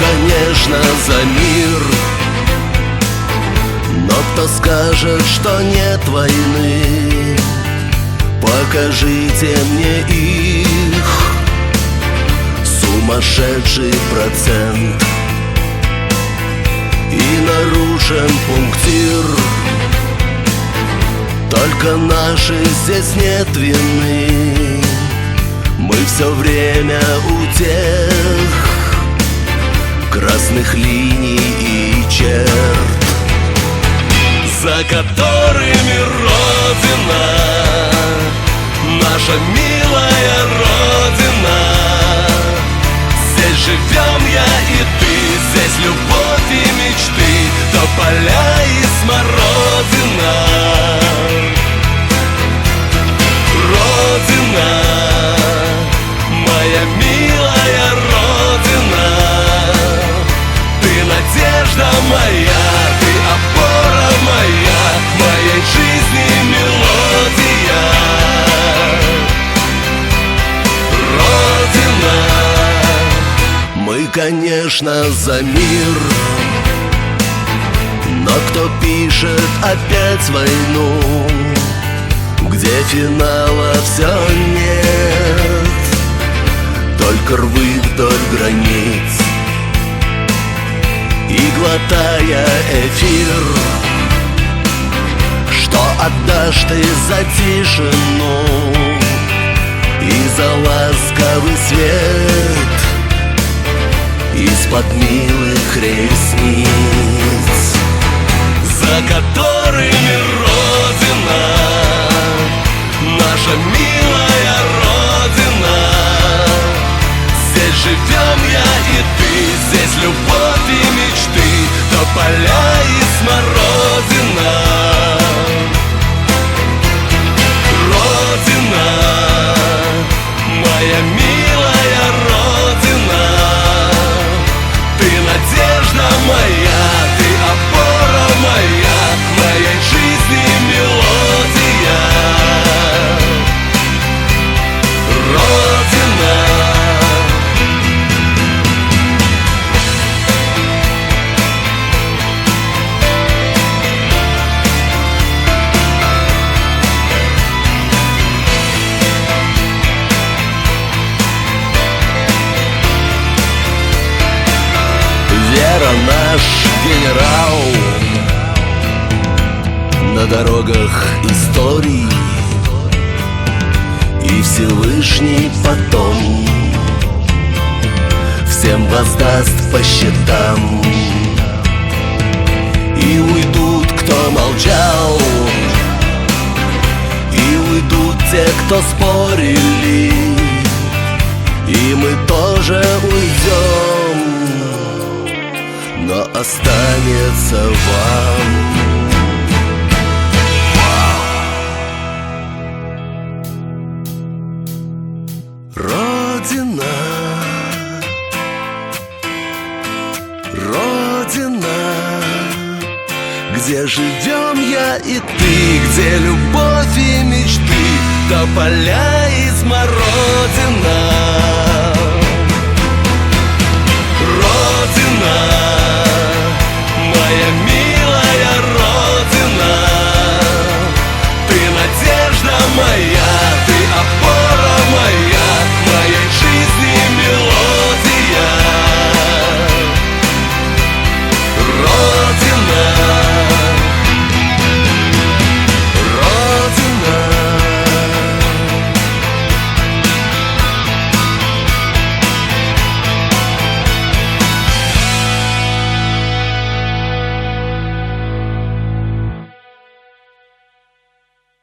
конечно, за мир. Но кто скажет, что нет войны? Покажите мне их. Сумасшедший процент. И нарушен пунктир. Только наши здесь нет вины. Мы все время у тех Красных линий и черт За которыми Родина Наша милая Родина. Здесь живем я и ты Здесь любовь и мечты Тополя и смородина конечно, за мир. Но кто пишет опять войну Где финала все нет. Только рвы вдоль границ. И глотая эфир Что отдашь ты за тишину И за ласковый свет Из-под милых ресниц За которыми Родина Наша милая Родина. Здесь живем я и ты Здесь любовь и мечты Тополя наш генерал. На дорогах историй И Всевышний потом. Всем воздаст по счетам. И уйдут, кто молчал. И уйдут те, кто спорили. И мы тоже уйдем останется вам. Родина, Родина, где живем я и ты, где любовь и мечты, тополя и смородина.